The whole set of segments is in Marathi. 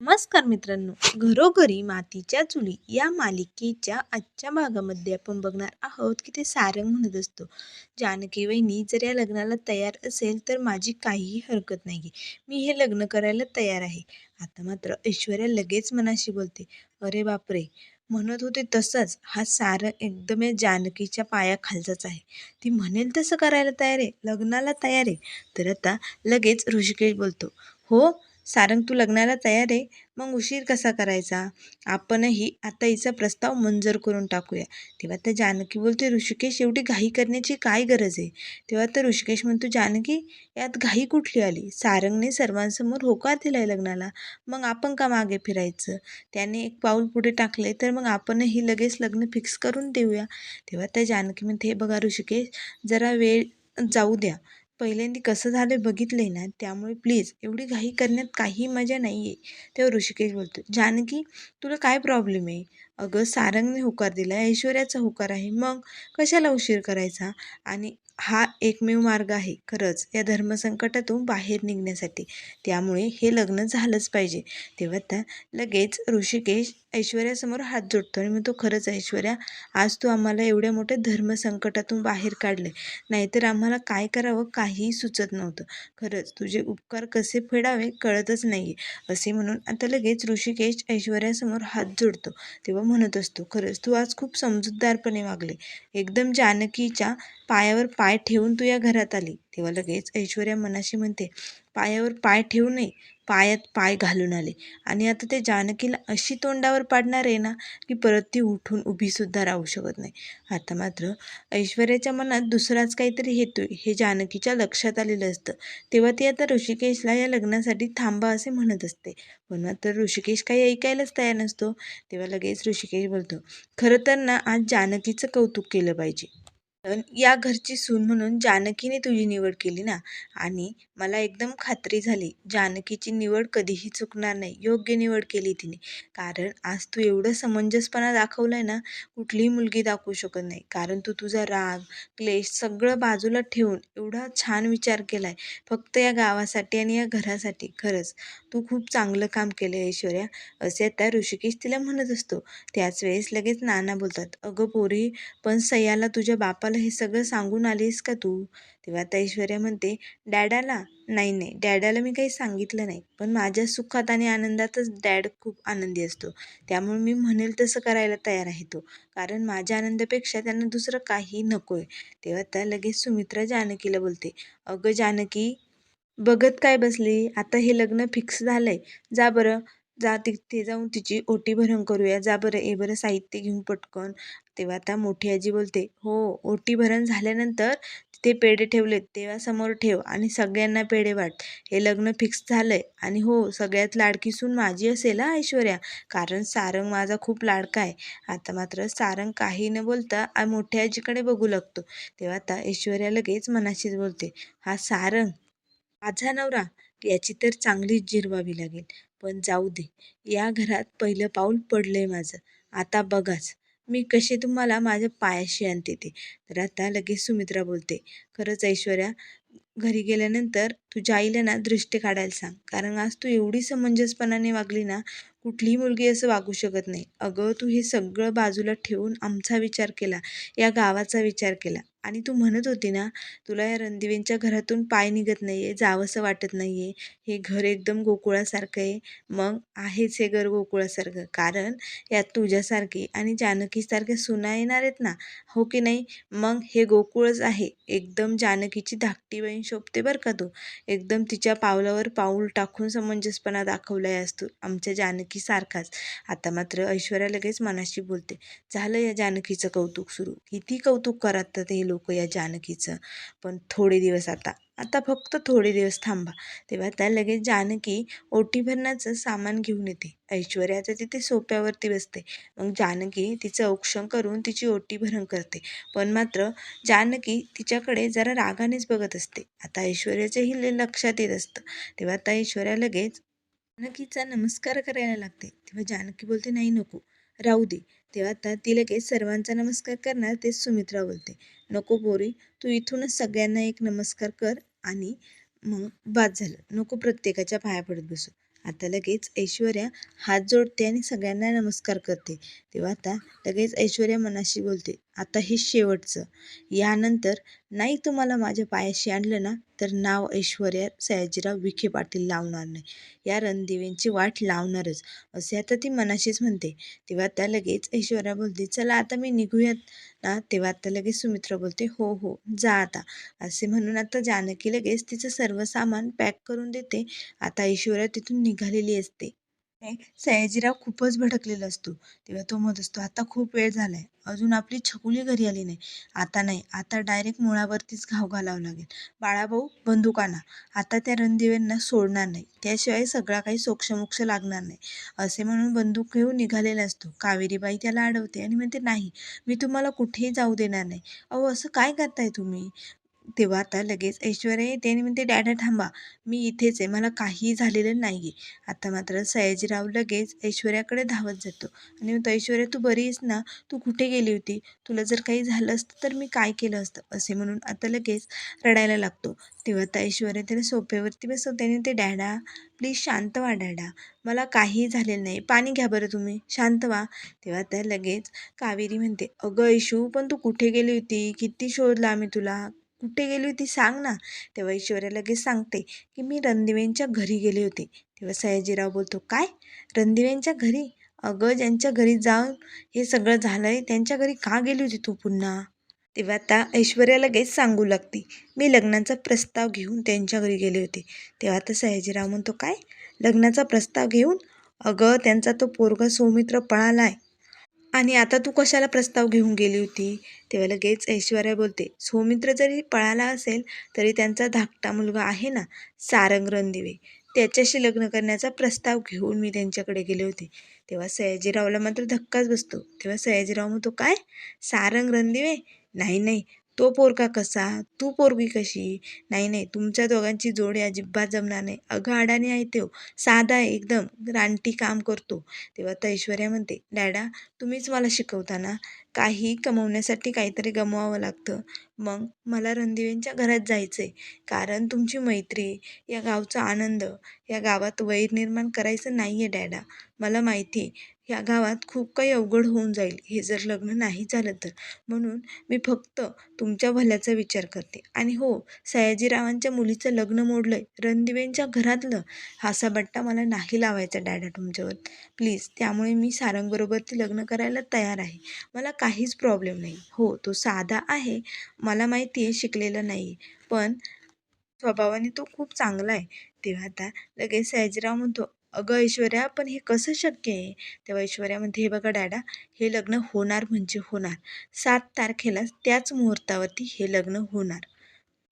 नमस्कार मित्रांनो. घरोघरी मातीच्या चुली या मालिकेच्या आजच्या भागामध्ये आपण बघणार आहोत की ते सारंग म्हणत असतो. जानकी वहिनी जर या लग्नाला तयार असेल तर माझी काहीही हरकत नाही मी हे लग्न करायला तयार आहे. आता मात्र ऐश्वर्या लगेच मनाशी बोलते अरे बापरे! म्हणत होते तसंच हा सारंग एकदम या जानकीच्या पायाखालचाच आहे. ती म्हणेल तसं करायला तयार आहे लग्नाला तयार आहे. तर आता लगेच ऋषिकेश बोलतो हो सारंग तू लग्नाला तयार आहे मग उशीर कसा करायचा? आपणही आता हिचा प्रस्ताव मंजूर करून टाकूया. तेव्हा त्या जानकी बोलते ऋषिकेश एवढी घाई करण्याची काय गरज आहे? तेव्हा तर ऋषिकेश म्हणतो जानकी यात घाई कुठली आली? सारंगने सर्वांसमोर होकार दिलाय लग्नाला. मग आपण का मागे फिरायचं? त्याने एक पाऊल पुढे टाकले तर मग आपणही लगेच लग्न फिक्स करून देऊया. तेव्हा त्या जानकी म्हणते हे बघा ऋषिकेश जरा वेळ जाऊ द्या. पहिल्यांदा कसं झालं बघितलं आहे ना त्यामुळे प्लीज एवढी घाई करण्यात काही मजा नाही आहे तेव्हा ऋषिकेश बोलतो जानकी तुला काय प्रॉब्लेम आहे? अगं सारंगने होकार दिला ऐश्वर्याचा होकार आहे. मग कशाला उशीर करायचा? आणि हा एकमेव मार्ग आहे खरंच या धर्मसंकटातून बाहेर निघण्यासाठी. त्यामुळे हे लग्न झालंच पाहिजे. तेव्हा त्या लगेच ऋषिकेश ऐश्वर्यासमोर हात जोडतो आणि म्हणतो खरंच ऐश्वर्या आज तू आम्हाला एवढ्या मोठ्या धर्मसंकटातून बाहेर काढले नाहीतर आम्हाला काय करावं काहीही सुचत नव्हतं. खरंच तुझे उपकार कसे फेडावे कळतच नाही असे म्हणून आता लगेच ऋषिकेश ऐश्वर्यासमोर हात जोडतो. तेव्हा म्हणत असतो खरंच तू आज खूप समजूतदारपणे वागले. एकदम जानकीच्या पायावर पाय ठेवून तू या घरात आली. तेव्हा लगेच ऐश्वर्या मनाशी म्हणते पायावर पाय ठेवू नये पायात पाय घालून आले. आणि आता ते जानकीला अशी तोंडावर पाडणार आहे ना की परत ती उठून उभीसुद्धा राहू शकत नाही. आता मात्र ऐश्वर्याच्या मनात दुसराच काहीतरी हेतोय हे जानकीच्या लक्षात आलेलं असतं. तेव्हा ती आता ऋषिकेशला या लग्नासाठी थांबा असे म्हणत असते. पण मात्र ऋषिकेश काही ऐकायलाच तयार नसतो. तेव्हा लगेच ऋषिकेश बोलतो खरं तर ना आज जानकीचं कौतुक केलं पाहिजे. या घरची सून म्हणून जानकीने तुझी निवड केली ना. आणि मला एकदम खात्री झाली जानकीची निवड कधीही चुकणार नाही. योग्य निवड केली तिने. कारण आज तू एवढं समंजसपणा दाखवलाय ना कुठलीही मुलगी दाखवू शकत नाही. कारण तू तुझा राग क्लेश सगळं बाजूला ठेवून एवढा छान विचार केलाय. फक्त या गावासाठी आणि या घरासाठी खरंच तू खूप चांगलं काम केलं ऐश्वर्या. असे आता ऋषिकेश तिला म्हणत असतो. त्याच वेळेस लगेच नाना बोलतात अगं पोरी पण सयाला तुझ्या बापाला हे सगळं सांगून आलीस का तू? तेव्हा आता ऐश्वर्या म्हणते डॅडाला नाही नाही डॅडाला मी काही सांगितलं नाही. पण माझ्या सुखात आणि आनंदातच डॅड खूप आनंदी असतो. त्यामुळे मी म्हणेल तसं करायला तयार आहे तो. कारण माझ्या आनंदापेक्षा त्यांना दुसरं काही नको आहे तेव्हा त्या लगेच सुमित्रा जानकीला बोलते अगं जानकी बघत काय बसली? आता हे लग्न फिक्स झालं आहे जा बरं. जा तिथे जाऊन तिची ओटी भरण करूया. जा बरं ए बरं साहित्य घेऊन पटकन. तेव्हा आता मोठी आजी बोलते हो ओटी भरण झाल्यानंतर तिथे पेढे ठेवलेत. तेव्हा समोर ठेव आणि सगळ्यांना पेढे वाट. हे लग्न फिक्स झालं आहे आणि हो सगळ्यात लाडकी सून माझी असेल हा ऐश्वर्या. कारण सारंग माझा खूप लाडका आहे. आता मात्र सारंग काही न बोलता मोठ्या आजीकडे बघू लागतो. तेव्हा आता ऐश्वर्या लगेच मनाशीच बोलते हा सारंग माझा नवरा. याची तर चांगलीच जिरवावी लागेल. पण जाऊ दे. या घरात पहिलं पाऊल पडलंय माझं. आता बघाच. मी कसे तुम्हाला माझ्या पायाशी आणते ते. तर आता लगेच सुमित्रा बोलते खरंच ऐश्वर्या घरी गेल्यानंतर तुझ्या आईला ना दृष्टी काढायला सांग. कारण आज तू एवढी समंजसपणाने वागली ना कुठलीही मुलगी असं वागू शकत नाही. अगं तू हे सगळं बाजूला ठेवून आमचा विचार केला या गावाचा विचार केला. आणि तू म्हणत होती ना तुला या रणदिवेंच्या घरातून पाय निघत नाही आहे जावंसं वाटत नाही आहे हे घर एकदम गोकुळासारखं आहे. मग आहेच हे घर गोकुळासारखं. कारण यात तुझ्यासारखी आणि जानकीसारख्या सुना येणार आहेत ना? हो की नाही? मग हे गोकुळच आहे. एकदम जानकीची धाकटी बहीण शोभते बरं का तू. एकदम तिच्या पावलावर पाऊल टाकून समंजसपणा दाखवलाय असतो आमच्या जानकीसारखाच. आता मात्र ऐश्वर्या लगेच मनाशी बोलते झालं या जानकीचं कौतुक सुरू. किती कौतुक करतात हे लोक या जानकीचं. पण थोडे दिवस आता आता फक्त थोडे दिवस थांबा. तेव्हा त्या लगेच जानकी ओटी भरण्याचं सामान घेऊन येते. ऐश्वर्याचं तिथे सोप्यावरती बसते. मग जानकी तिचं औक्षण करून तिची ओटी भरण करते. पण मात्र जानकी तिच्याकडे जरा रागानेच बघत असते. आता ऐश्वर्याचंही लय लक्षात येत असतं. तेव्हा आता ऐश्वर्या लगेच जानकीचा नमस्कार करायला लागते. तेव्हा जानकी बोलते नाही नको. राहू दे. तेव्हा आता ती लगेच सर्वांचा नमस्कार करणार तेच सुमित्रा बोलते. नको बोरी तू इथूनच सगळ्यांना एक नमस्कार कर आणि मग बाद झालं. नको प्रत्येकाच्या पाया पडत बसू. आता लगेच ऐश्वर्या हात जोडते आणि सगळ्यांना नमस्कार करते. तेव्हा आता लगेच ऐश्वर्या मनाशी बोलते. आता हे शेवटचं. यानंतर नाही तुम्हाला माझ्या पायाशी आणलं ना तर नाव ऐश्वर्या सयाजीराव विखे पाटील लावणार नाही. या रणदिवेंची वाट लावणारच. असे आता ती मनाशीच म्हणते. तेव्हा त्या लगेच ऐश्वर्या बोलते चला आता मी निघूयात ना. तेव्हा आता लगेच सुमित्रा बोलते हो हो जा आता. असे म्हणून आता जानकी लगेच तिचं सर्व सामान पॅक करून देते. आता ऐश्वर्या तिथून निघालेली असते. सयाजीराव खूपच भडकलेला असतो. तेव्हा तो म्हणत असतो आता खूप वेळ झालाय. अजून आपली छकुली घरी आली नाही. आता नाही. आता डायरेक्ट मुळावरतीच घाव घालावं लागेल. बाळाभाऊ बंदूक आणा आता त्या रणदिव्यांना सोडणार नाही. त्याशिवाय सगळा काही सोक्षमोक्ष लागणार नाही. असे म्हणून बंदूक घेऊन निघालेला असतो. कावेरीबाई त्याला अडवते आणि म्हणते नाही. मी तुम्हाला कुठेही जाऊ देणार नाही. अहो असं काय करताय तुम्ही? तेव्हा आता लगेच ऐश्वर्या येते आणि म्हणते डॅडा थांबा. मी इथेच आहे. मला काहीही झालेलं नाही आहे आता मात्र सयाजीराव लगेच ऐश्वर्याकडे धावत जातो. आणि म्हणतो ऐश्वर्या तू बरी आहेस ना? तू कुठे गेली होती? तुला जर काही झालं असतं तर मी काय केलं असतं? असे म्हणून आता लगेच रडायला लागतो. तेव्हा आता ऐश्वर्या त्याला सोप्यावरती बसवते आणि ते डॅडा प्लीज शांत व्हा डॅडा. मला काहीही झालेलं नाही. पाणी घ्या बरं तुम्ही. शांत व्हा. तेव्हा त्या लगेच कावेरी म्हणते अगं ऐशू पण तू कुठे गेली होती? किती शोधला आम्ही तुला? कुठे गेली होती सांग ना. तेव्हा ऐश्वर्या लगेच सांगते की मी रणदिवेंच्या घरी गेले होते. तेव्हा सयाजीराव बोलतो काय? रणदिवेंच्या घरी? अगं ज्यांच्या घरी जाऊन हे सगळं झालंय त्यांच्या घरी का गेली होती तू पुन्हा? तेव्हा आता ऐश्वर्या लगेच सांगू लागते मी लग्नाचा प्रस्ताव घेऊन त्यांच्या घरी गेले होते. तेव्हा आता सयाजीराव म्हणतो काय? लग्नाचा प्रस्ताव घेऊन? अगं त्यांचा तो पोरगा सौमित्र पळाला आहे आणि आता तू कशाला प्रस्ताव घेऊन गेली होती? तेव्हा लगेच ऐश्वर्या बोलते सौमित्र जरी पळाला असेल तरी त्यांचा धाकटा मुलगा आहे ना सारंग रणदिवे. त्याच्याशी लग्न करण्याचा प्रस्ताव घेऊन मी त्यांच्याकडे गेले होते. तेव्हा सयाजीरावला मात्र धक्काच बसतो. तेव्हा सयाजीराव म्हणतो काय? सारंग रणदिवे? नाही नाही. तो पोरगा कसा? तू पोरगी कशी? नाही नाही तुमच्या दोघांची जोडी अजिबात जमणार नाही. अगं अडाणी आहे तो. साधा आहे एकदम. रानटी काम करतो. तेव्हा तर ऐश्वर्या म्हणते डॅडा तुम्हीच मला शिकवता ना? काही कमवण्यासाठी काहीतरी गमवावं लागतं. मग मला रणदिवेंच्या घरात जायचं आहे कारण तुमची मैत्री या गावचा आनंद या गावात वैर निर्माण करायचं नाही आहे डॅडा. मला माहिती आहे ह्या गावात खूप काही अवघड होऊन जाईल. हे जर लग्न नाही झालं तर. म्हणून मी फक्त तुमच्या भल्याचा विचार करते. आणि हो सयाजीरावांच्या मुलीचं लग्न मोडलं आहे रणदिवेंच्या घरातलं हासाबट्टा मला नाही लावायचा डॅडा तुमच्यावर. प्लीज त्यामुळे मी सारंगबरोबर ती लग्न करायला तयार आहे. मला काहीच प्रॉब्लेम नाही. हो तो साधा आहे. मला माहिती आहे शिकलेला नाही पण स्वभावाने तो खूप चांगला आहे. तेव्हा आता लगेच सयाजीराव म्हणतो अगं ऐश्वर्या पण हे कसं शक्य आहे? तेव्हा ऐश्वर्या म्हणते हे बघा डॅडा हे लग्न होणार म्हणजे होणार. सात तारखेला त्याच मुहूर्तावरती हे लग्न होणार.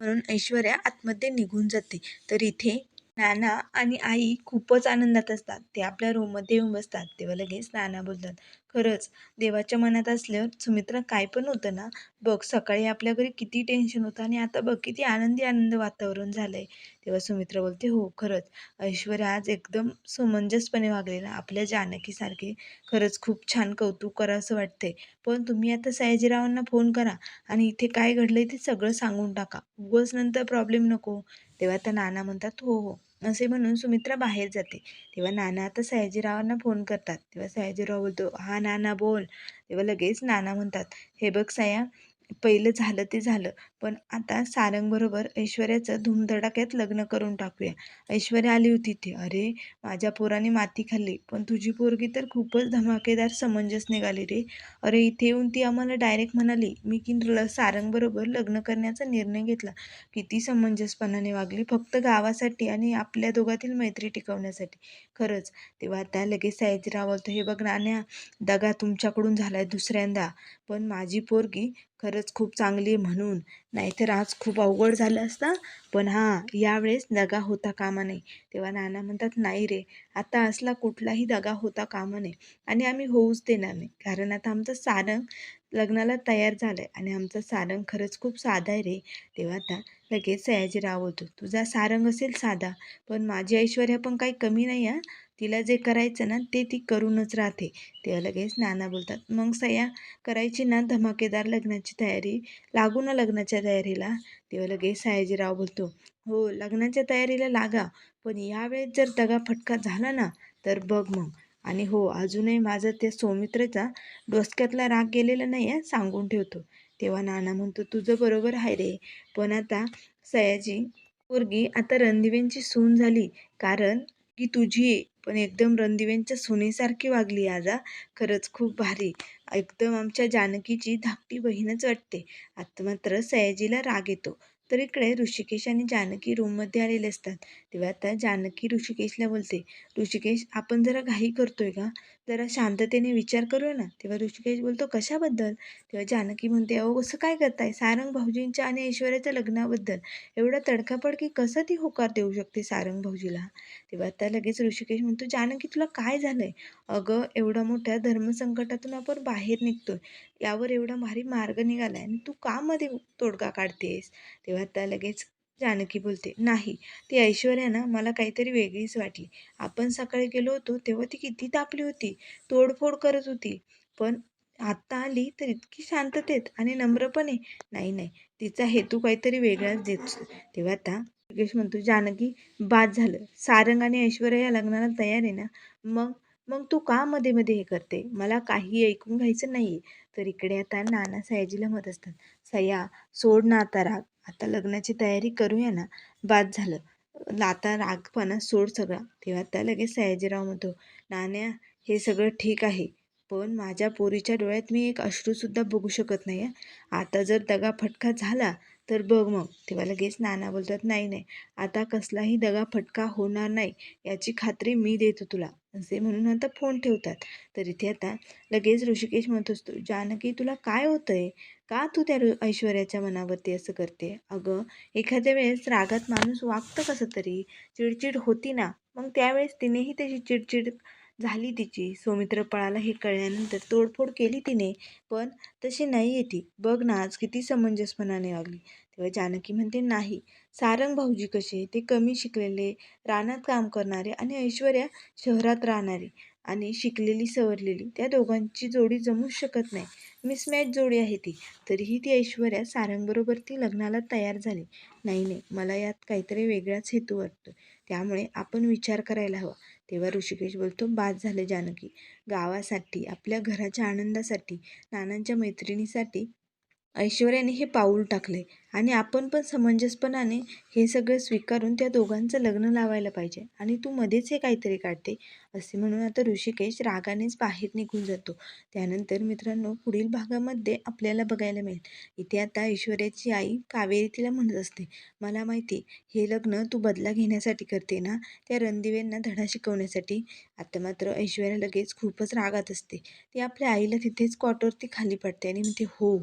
म्हणून ऐश्वर्या आतमध्ये निघून जाते. तर इथे नाना आणि आई खूपच आनंदात असतात. ते आपल्या रूममध्ये येऊन बसतात. तेव्हा लगेच नाना बोलतात खरंच देवाच्या मनात असल्यावर सुमित्रा काय पण होतं ना बघ सकाळी आपल्या घरी किती टेन्शन होतं आणि आता बघ किती आनंदी आनंद वातावरण झालं आहे तेव्हा सुमित्रा बोलते हो खरंच. ऐश्वर्या आज एकदम समंजसपणे वागले ना आपल्या जानकीसारखे. खरंच खूप छान कौतुक करा असं वाटतंय. पण तुम्ही आता सयाजीरावांना फोन करा आणि इथे काय घडलंय ते सगळं सांगून टाका. उगस नंतर प्रॉब्लेम नको. तेव्हा त्या नाना म्हणतात हो हो. असे म्हणून सुमित्रा बाहेर जाते. तेव्हा नाना आता सयाजीरावांना फोन करतात. तेव्हा सयाजीराव बोलतो हा नाना बोल. तेव्हा लगेच नाना म्हणतात हे बघ सया पहिलं झालं ते झालं. पण आता सारंगबरोबर ऐश्वर्याचं धूमधडाक्यात लग्न करून टाकूया. ऐश्वर्या आली होती ते अरे माझ्या पोराने माती खाल्ली पण तुझी पोरगी तर खूपच धमाकेदार समंजस निघाली रे. अरे इथे येऊन ती आम्हाला डायरेक्ट म्हणाली मी की ल सारंगबरोबर लग्न करण्याचा निर्णय घेतला. किती समंजसपणाने वागली फक्त गावासाठी आणि आपल्या दोघातील मैत्री टिकवण्यासाठी. खरंच तेव्हा त्या लगेच सयाजीराव बोलतो हे बघ नाण्या दगा तुमच्याकडून झालाय दुसऱ्यांदा. पण माझी पोरगी खरंच खूप चांगली आहे म्हणून. नाहीतर आज खूप अवघड झालं असतं. पण हां यावेळेस दगा होता कामा नाही तेव्हा नाना म्हणतात नाही रे आता असला कुठलाही दगा होता कामा नाही आणि आम्ही होऊच देणार नाही. कारण आता आमचं सारंग लग्नाला तयार झालं आहे आणि आमचं सारंग खरंच खूप साधा आहे रे. तेव्हा आता लगेच सयाजीराव होतो तुझा सारंग असेल साधा पण माझी ऐश्वर्या पण काही कमी नाही आहे तिला जे करायचं ना ते ती करूनच राहते. तेव्हा लगेच नाना बोलतात मग सया करायची ना धमाकेदार लग्नाची तयारी? लागू ना लग्नाच्या तयारीला? तेव्हा लगेच सयाजीराव बोलतो हो लग्नाच्या तयारीला लागा पण यावेळेस जर दगा फटका झाला ना तर बघ मग. आणि हो अजूनही माझं त्या सौमित्रेचा डोसक्यातला राग गेलेला नाही आहे सांगून ठेवतो. तेव्हा नाना म्हणतो तुझं बरोबर आहे रे पण आता सयाजी पोरगी आता रणदिवेंची सून झाली कारण की तुझी पण एकदम रणदिवेंच्या सुनेसारखी वागली आजा खरंच खूप भारी. एकदम आमच्या जानकीची धाकटी बहीणच वाटते. आता मात्र सयाजीला राग येतो. तर इकडे ऋषिकेश आणि जानकी रूममध्ये आलेले असतात. तेव्हा आता जानकी ऋषिकेशला बोलते ऋषिकेश आपण जरा घाई करतोय का? जरा शांततेने विचार करूया ना. तेव्हा ऋषिकेश बोलतो कशाबद्दल? तेव्हा जानकी म्हणते अहो असं काय करताय? सारंग भाऊजींच्या आणि ऐश्वर्याच्या लग्नाबद्दल. एवढं तडकाफडकी कसं ती होकार देऊ शकते सारंग भाऊजीला? तेव्हा आता लगेच ऋषिकेश म्हणतो जानकी तुला काय झालंय? अगं एवढ्या मोठ्या धर्मसंकटातून आपण बाहेर निघतोय. यावर एवढा भारी मार्ग निघालाय आणि तू का मध्ये तोडगा काढतेस? तेव्हा आता लगेच जानकी बोलते नाही ती ऐश्वर्या ना मला काहीतरी वेगळीच वाटली. आपण सकाळी गेलो होतो तेव्हा ती किती तापली होती तोडफोड करत होती. पण आत्ता आली तर इतकी शांततेत आणि नम्रपणे नाही नाही तिचा हेतू काहीतरी वेगळाच देतो तेव्हा आता योगेश म्हणतो जानकी बाद झालं. सारंग आणि ऐश्वर्या या लग्नाला तयार आहे ना? मग मग तू का मध्ये मध्ये हे करते? मला काही ऐकून घ्यायचं नाही तर इकडे आता नाना सयाजीला मत असतात. सया सोड ना आता राग. आता लग्नाची तयारी करूया ना. बाद झालं. आता रागपणा सोड सगळा. तेव्हा आता लगेच सयाजीराव म्हणतो नाण्या हे सगळं ठीक आहे. पण माझ्या पोरीच्या डोळ्यात मी एक अश्रूसुद्धा बघू शकत नाही आहे आता जर दगा फटका झाला तर बघ मग. तेव्हा लगेच नाना बोलतात नाही नाही. आता कसलाही दगा फटका होणार नाही. याची खात्री मी देतो तुला. असे म्हणून आता फोन ठेवतात. तर इथे आता लगेच ऋषिकेश म्हणत असतो जानकी तुला काय होतंय? का तू त्या ऋ- ऐश्वर्याच्या मनावरती असं करते अगं एखाद्या वेळेस रागात माणूस वागतं कसं तरी? चिडचिड होती ना मग त्यावेळेस तिनेही त्याची चिडचिड झाली तिची. सौमित्र पळाला हे कळल्यानंतर तोडफोड केली तिने पण तशी नाही आहे ती बघ ना आज किती समंजसपणाने वागली. तेव्हा जानकी म्हणते नाही सारंग भाऊजी कसे ते कमी शिकलेले रानात काम करणारे आणि ऐश्वर्या शहरात राहणारी आणि शिकलेली सवरलेली. त्या दोघांची जोडी जमूच शकत नाही. मिसमॅच जोडी आहे ती. तरीही ती ऐश्वर्या सारंगबरोबर ती लग्नाला तयार झाली. नाही नाही मला यात काहीतरी वेगळाच हेतू वाटतो त्यामुळे आपण विचार करायला हवा. तेव्हा ऋषिकेश बोलतो बाद झालं जानकी. गावासाठी आपल्या घराच्या आनंदासाठी नानांच्या मैत्रिणीसाठी ऐश्वर्याने हे पाऊल टाकले आणि आपण पण समंजसपणाने हे सगळं स्वीकारून त्या दोघांचं लग्न लावायला पाहिजे. आणि तू मध्येच हे काहीतरी काढते. असे म्हणून आता ऋषिकेश रागानेच बाहेर निघून जातो. त्यानंतर मित्रांनो पुढील भागामध्ये आपल्याला बघायला मिळेल. इथे आता ऐश्वर्याची आई कावेरी तिला म्हणत असते मला माहिती हे लग्न तू बदला घेण्यासाठी करते ना? त्या रणदिवेंना धडा शिकवण्यासाठी. आता मात्र ऐश्वर्या लगेच खूपच रागात असते. ती आपल्या आईला तिथेच कॉटवरती खाली पडते आणि म्हणते हो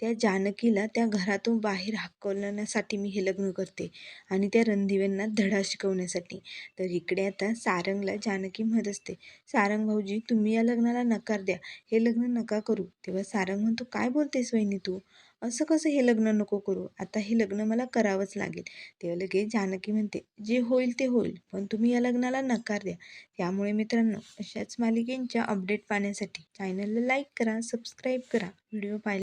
त्या जानकीला त्या घरातून बाहेर हाकलण्यासाठी मी हे लग्न करते आणि त्या रणदिव्यांना धडा शिकवण्यासाठी. तर इकडे आता सारंगला जानकी म्हणत असते सारंग भाऊजी तुम्ही या लग्नाला नकार द्या. हे लग्न नका करू. तेव्हा सारंग म्हणतो काय बोलतेस वहिनी तू? असं कसं हे लग्न नको करू? आता हे लग्न मला करावंच लागेल. तेव्हा लगेच जानकी म्हणते जे होईल ते होईल पण तुम्ही या लग्नाला नकार द्या. त्यामुळे मित्रांनो अशाच मालिकेंच्या अपडेट पाहण्यासाठी चॅनलला लाईक करा सबस्क्राईब करा. व्हिडिओ पाहिजे